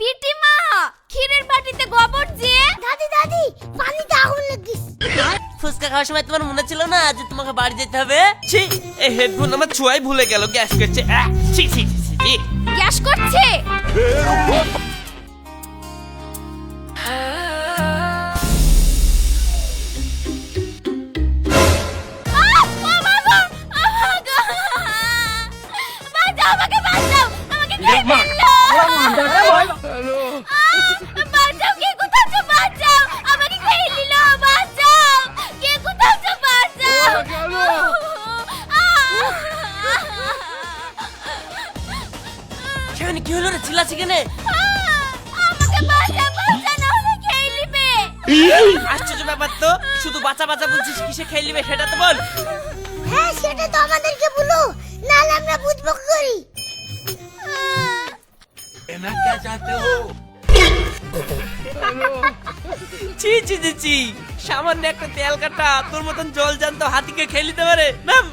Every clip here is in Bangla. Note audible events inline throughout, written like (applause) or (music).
বিটি মা ক্ষীরের বাটিতে গোবর যে দাদি দাদি পানি দাও লাগিস ফুচকা খাওয়ার সময় তোমার মনে ছিল না যে তোমাকে বাড়ি যেতে হবে? ছি এই হেডফোন আমার ছোঁয়াই ভুলে গেল গ্যাস করছে। আহ, ছি ছি ছি, ছি, ছি। গ্যাস করছে? আশ্চর্য ব্যাপার তো শুধু বাচ্চা বাচ্চা বলছিস কিসে খেয়ে নিবে সেটা তো বল। হ্যাঁ সেটা তো আমাদেরকে বলো নাহলে আমরা বুঝব কি করি? ছি ছি ছি ছি সামান্য একটা তেল কাটা তোর মতন জল জানতো হাতিকে খেয়ে নিতে পারে নাম।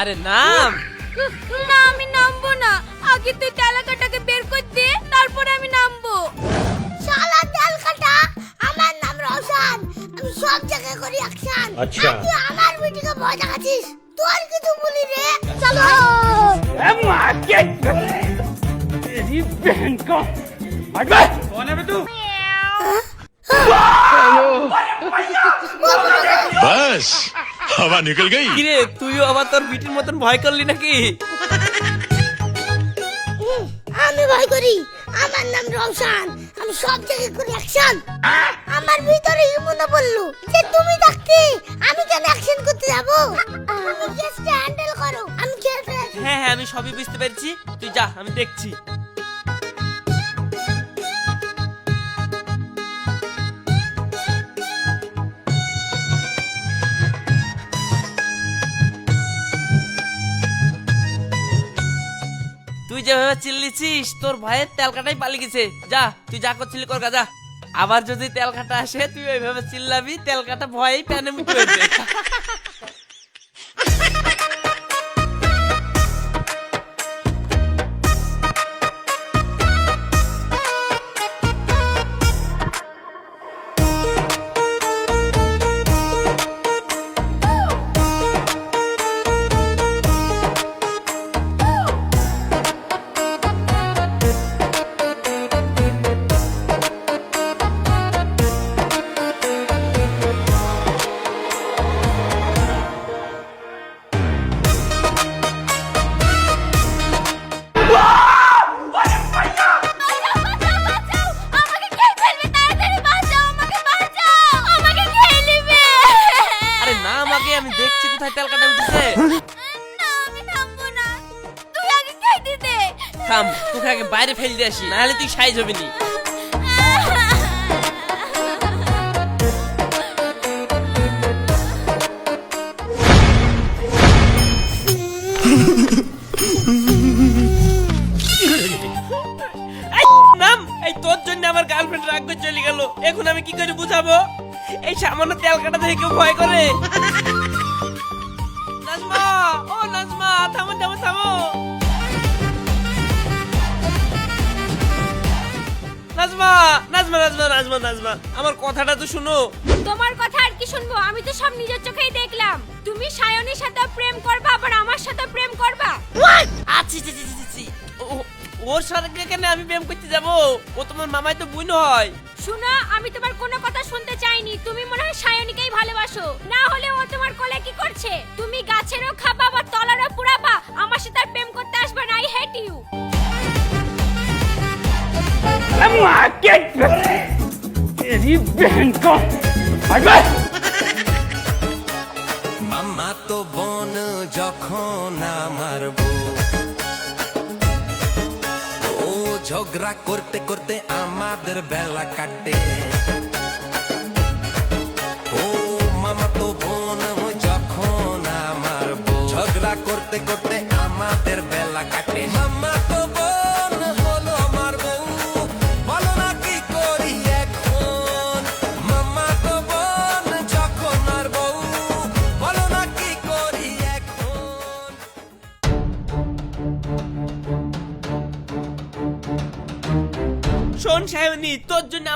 আরে নাম। না আমি নামবো না। আগে তুই তেলাকাটাকে বের করে দে তারপরে আচ্ছা। তুই আমার মিটিকে ভয় দেখাচ্ছিস? তোর কিছু বলি রে। চলো। মাকে তেরি বহন কো কোন হে তু বাস হাওয়া নিকল গই। কিরে তুইও আবার তোর বিটির মতন ভয় করলি নাকি? আমি ভয় করি। আমার নাম রওশান। আমি সব জায়গায় করি অ্যাকশন আমার ভিতরে ইমুনা বলল যে, তুমি থাকতে, আমি কেন অ্যাকশন করতে যাব? তুমি কেসটা হ্যান্ডেল করো। আমি ফেলেছি হ্যাঁ হ্যাঁ আমি সবই বুঝতে পেরেছি। তুই যা, আমি দেখছি। তুই যেভাবে চিল্লিছিস, তোর ভাইয়ের তেল কাটাই পালিয়ে গেছে। যা, তুই যা করছিলি কর গাজা আবার যদি তেল কাটা আসে, তুই ওইভাবে চিল্লাবি, তেল কাটা ভয়েই প্যানে মুখ (laughs) থাম, তোকে আগে বাইরে ফেল দিয়ে আসি, নাহলে তুই সাইজ হবি নি। তোর জন্য আমার গার্লফ্রেন্ড রাগ চলে গেল। এখন আমি কি করে বুঝাবো? এই সামান্য তেল কাটা দেখে কেউ ভয় করে। নাজমা, ও নাজমা, থামো থামো থামো। নাজমা নাজমা নাজমা নাজমা নাজমা আমার কথাটা তো শুনো। তোমার কথা আর কি শুনব? আমি তো সব নিজের চোখেই দেখলাম। তুমি সায়নের সাথে প্রেম করবা আবার আমার সাথে প্রেম করবা? আচ্ছা ছি ছি ছি ছি ওর সাথে কেন আমি প্রেম করতে যাব? ও তোমার মামাই তো বুন হয়। শুনো আমি তোমার কোনো কথা শুনতে চাইনি। তুমি মনে হয় সায়নীকেই ভালোবাসো। না হলে ও তোমার কোলে কি করছে? তুমি গাছেরও খাবা মামা তো বোন যখন আমার ও ঝগড়া করতে করতে আমাদের বেলা কাটে। ও মামা তো বোন যখন আমার ঝগড়া করতে করতে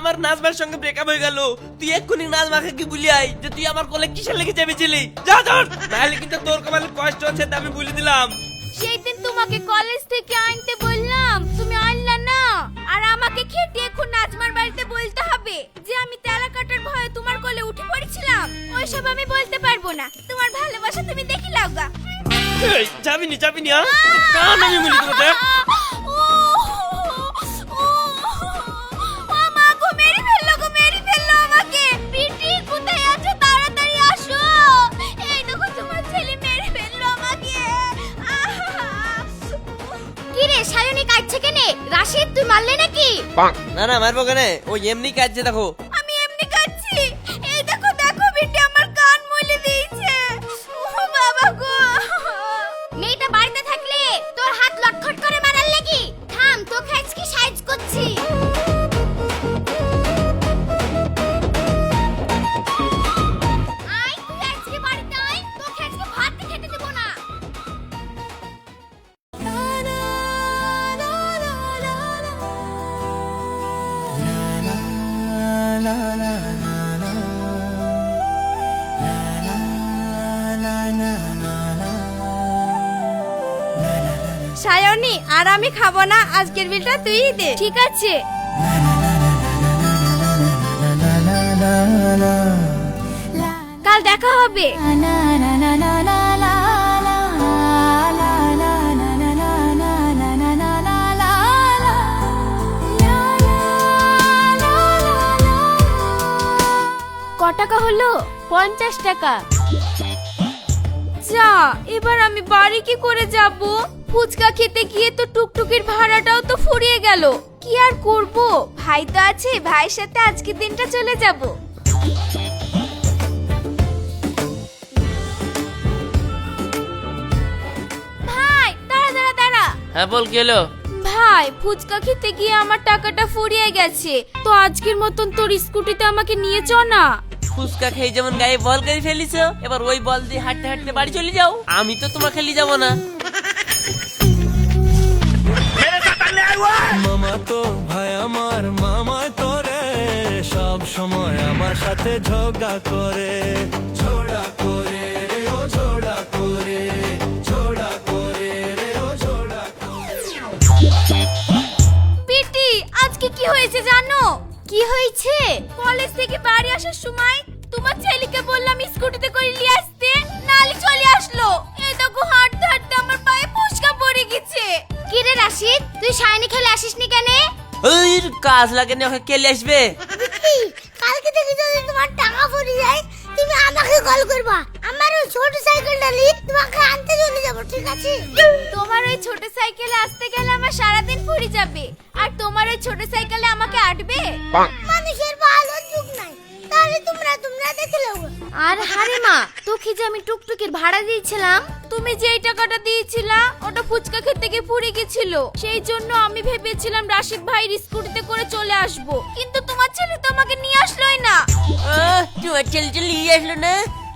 আমার নাজমার সঙ্গে ব্রেকআপ হয়ে গেল। তুই এক্ষুনি নাজমাকে কি বলি আই? যে তুই আমার কোলে কিসের লেগে চেপেছিলি? যা ধর! নাহলে কিন্তু তোর কপালে কষ্ট হচ্ছে তা আমি বলে দিলাম। সেই দিন তোমাকে কলেজ থেকে আনতে বললাম তুমি আনলা না। আর আমাকে খেতে এখন নাজমার বাড়িতে বলতে হবে যে আমি তেলা কাটার ভয়ে তোমার কোলে উঠে পড়েছিলাম। ওইসব আমি বলতে পারব না। তোমার ভালোবাসা তুমি দেখি লাগা এই, যাবি নি যাবি নি হ্যাঁ কান আমি বলি তোমাকে মা না না মারবো কেন? ওই এমনি কাজছে দেখো। আর আমি খাব না। আজকের বিলটা তুই দে, ঠিক আছে? কাল দেখা হবে। ক টাকা হলো? পঞ্চাশ টাকা। যা, এবার আমি বাড়ি কি করে যাব? ফুচকা খেতে গিয়ে তো টুকটুকির ভাড়াটাও তো ফুরিয়ে গেল। কি আর করব? ভাই তো আছে ভাইয়ের সাথে আজকের দিনটা চলে যাব। ভাই দাঁড়া দাঁড়া দাঁড়া। হ্যাঁ বল কি হলো? ভাই ফুচকা খেতে গিয়ে আমার টাকাটা ফুরিয়ে গেছে। তো আজকের মতন তোর স্কুটিতে আমাকে নিয়ে চ না। ফুচকা খেয়ে যেমন গায়ে বল করে ফেলিছ এবার ওই বল দিয়ে হাঁটতে হাঁটতে বাড়ি চলে যাও। আমি তো তোমার খেলি যাব না। সাথে ঝগড়া করে। ঝগড়া করে রে ও ঝগড়া করে। ঝগড়া করে রে ও ঝগড়া বিটি আজকে কি হয়েছে জানো? কি হয়েছে? কলেজ থেকে বাড়ি আসার সময় তোমার ছেলেকে বললাম স্কুটিতে করে নিয়ে আসতে নালি চলে আসলো। এই দেখো হাঁটতে হাঁটতে আমার পায়ে ফুসকা পড়ে গেছে। কি রে রাশিদ তুই সাইনি খেলে আসিসনি কেন? ওই কাজ লাগে না ওকে কেলে আসবে? যায় তুমি আমাকে কল করবা। আমার ওই ছোট সাইকেলটা নিয়ে তোমাকে আনতে চলে যাব ঠিক আছে? তোমার ওই ছোট সাইকেলে আসতে গেলে আমার সারাদিন ফুরি যাবে। আর তোমার ওই ছোট সাইকেলে আমাকে আটবে? মানুষের ভালো যুগ নাই। তাহলে তোমরা তোমরা দেখে আর হারে মা তোকে যে আমি টুকটুকির ভাড়া দিয়েছিলাম তুমি যেই টাকাটা দিয়েছিলা ওটা ফুচকা খেতে গিয়ে পুড়ে গেছিল। সেই জন্য আমি ভেবেছিলাম রাশিদ ভাইয়ের স্কুটিতে করে চলে আসব। কিন্তু ছেলে তো আমাকে নিয়ে আসলোই না। আহ, তোমার ছেলে ছেলে নিয়ে আসলো না?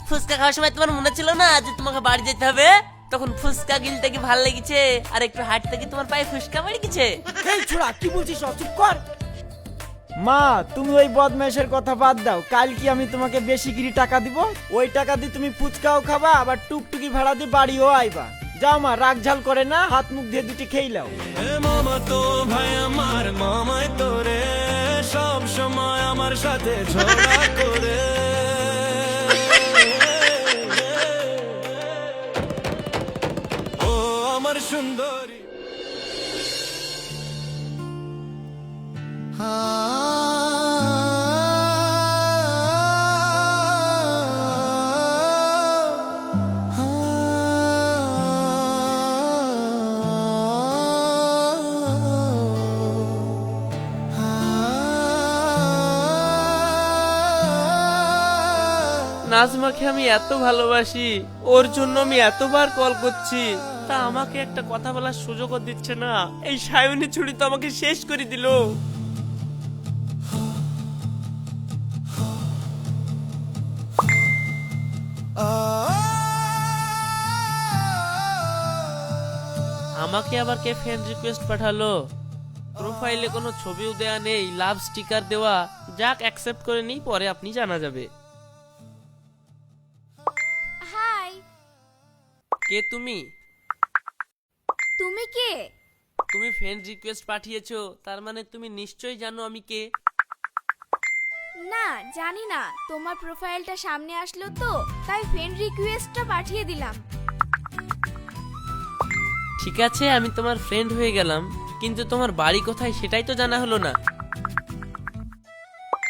ফুচকা খাওয়ার সময় তোমার মনে ছিল না যে তোমাকে বাড়ি যেতে হবে? তখন ফুচকা গিলতে কি ভালো লেগেছে আর একটু হাঁটতে কি তোমার পায়ে ফুচকা গেছে এই ছোড়া কি বলছিস চুপ কর। মা তুমি ওই বদমাইশের কথা বাদ দাও। কাল কি আমি তোমাকে বেশি করে টাকা দিব। ওই টাকা দিয়ে তুমি ফুচকাও খাবা আবার টুকটুকি ভাড়া দিয়ে বাড়িও আইবা। যাও মা রাগ ঝাল করে না হাত মুখ দিয়ে দুটি খেয়ে লাও মামা তো ভাই আমার মামায় তোরে সব সময় আমার সাথে ঝগড়া করে। ও আমার সুন্দরী। নাজমাকে আমি এত ভালোবাসি, ওর জন্য আমি এতবার কল করছি। তা আমাকে একটা কথা বলার সুযোগও দিচ্ছে না। এই সায়নী ছুরি তো আমাকে শেষ করে দিল। আমাকে আবার কে ফ্রেন্ড রিকোয়েস্ট পাঠালো? প্রোফাইলে কোনো ছবিও দেয়া নেই লাভ স্টিকার দেওয়া। যাক অ্যাকসেপ্ট করে নিই, পরে আপনি জানা যাবে। কে তুমি? তুমি কে? তুমি ফ্রেন্ড রিকোয়েস্ট পাঠিয়েছো তার মানে তুমি নিশ্চয়ই জানো আমি কে। না জানি না। তোমার প্রোফাইলটা সামনে আসলো তো তাই ফ্রেন্ড রিকোয়েস্টটা পাঠিয়ে দিলাম। ঠিক আছে আমি তোমার ফ্রেন্ড হয়ে গেলাম কিন্তু তোমার বাড়ি কোথায় সেটাই তো জানা হলো না।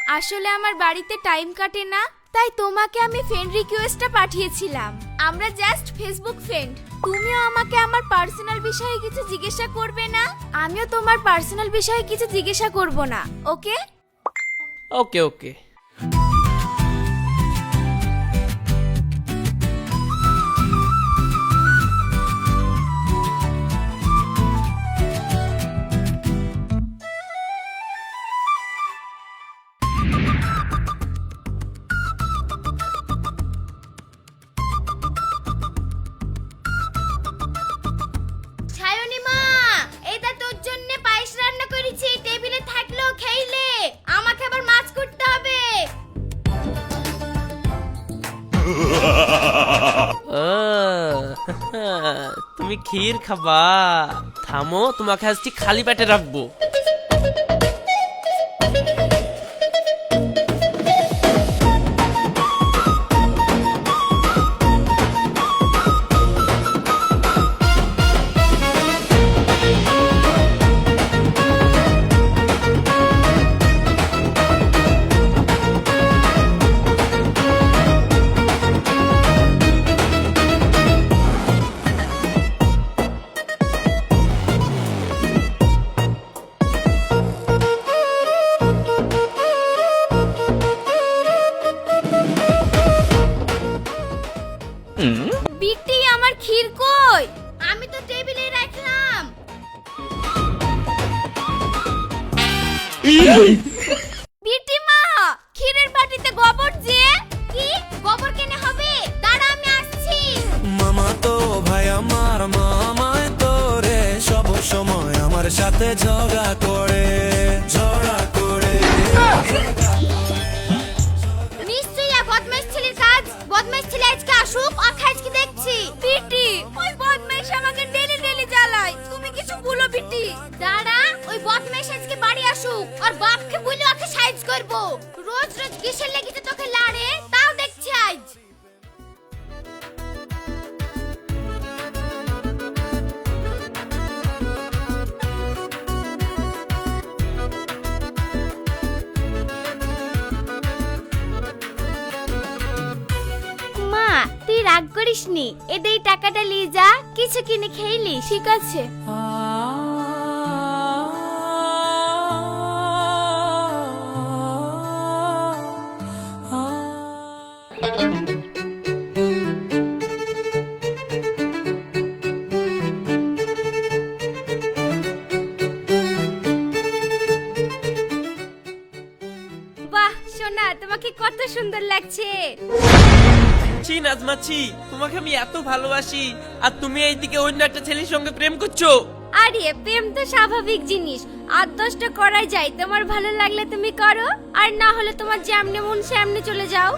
আসলে আমার বাড়িতে টাইম কাটে না তাই তোমাকে আমি ফ্রেন্ড রিকোয়েস্টটা পাঠিয়েছিলাম। আমরা জাস্ট ফেসবুক ফ্রেন্ড তুমিও আমাকে আমার পার্সোনাল বিষয়ে কিছু জিজ্ঞাসা করবে না? আমিও তোমার পার্সোনাল বিষয়ে কিছু জিজ্ঞাসা করব না ওকে ওকে ওকে ক্ষীর খাবা। থামো তোমাকে আজটি খালি পেটে রাখব। বিটি মা ক্ষীরের বাটিতে গোবর যে? কি? গোবর কেনে হবে? দাঁড়া আমি আসছি। মামা তো ভাই আমার মামায় তো রে। সব সময় আমার সাথে ঝগড়া করে ঝগড়া করে। নিশ্চয়ই আর বদমাইশ ছেলের কাজ। বদমাইশ ছেলে আজকে আসুক আর আজকে দেখছি। বিটি ওই বদমাইশ আমাকে ডেলি ডেলি জ্বালায়। তুমি কিছু বলো বিটি। দাঁড়া আসুক আর বাপকে বলে ওকে সাইজ করব। রোজ রোজ কিসের লেগেছে তোকে লাড়ে তাও দেখছি আজ। মা তুই রাগ করিস নি এদের টাকাটা নিয়ে যা কিছু কিনে খেইলি ঠিক আছে? ছি নাজমা ছি তোমাকে আমি এত ভালোবাসি। আর তুমি এইদিকে অন্য একটা ছেলের সঙ্গে প্রেম করছ। আরে প্রেম তো স্বাভাবিক জিনিস। আট দশটা করাই যায়। তোমার ভালো লাগলে তুমি করো আর না হলে তোমার যেমনি মন সেমনি চলে যাও।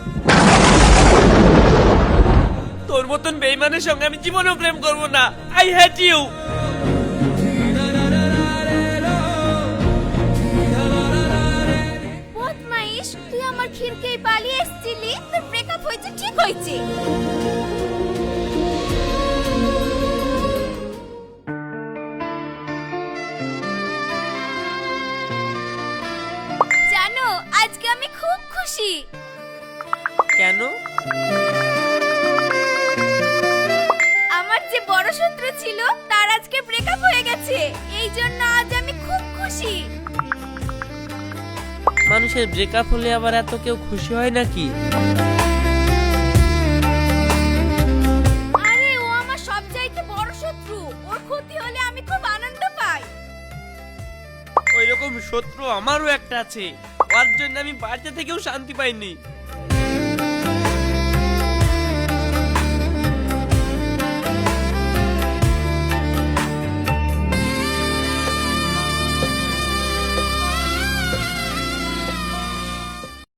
তোর মতন বেইমানের সঙ্গে আমি জীবনেও প্রেম করব না। আই হ্যাট ইউ তুই আমার খিরকেই পালিয়ে হয়েছে জানো আজকে আমি খুব খুশি। কেন? আমার যে বড় শত্রু ছিল তার আজকে ব্রেকআপ হয়ে গেছে। এই জন্য আজ আমি খুব খুশি। মানুষের ব্রেকআপ হলে আবার এত কেউ খুশি হয় নাকি? ওই রকম শত্রু আমারও একটা আছে। ওর জন্য আমি বাড়িতে থেকেও শান্তি পাইনি।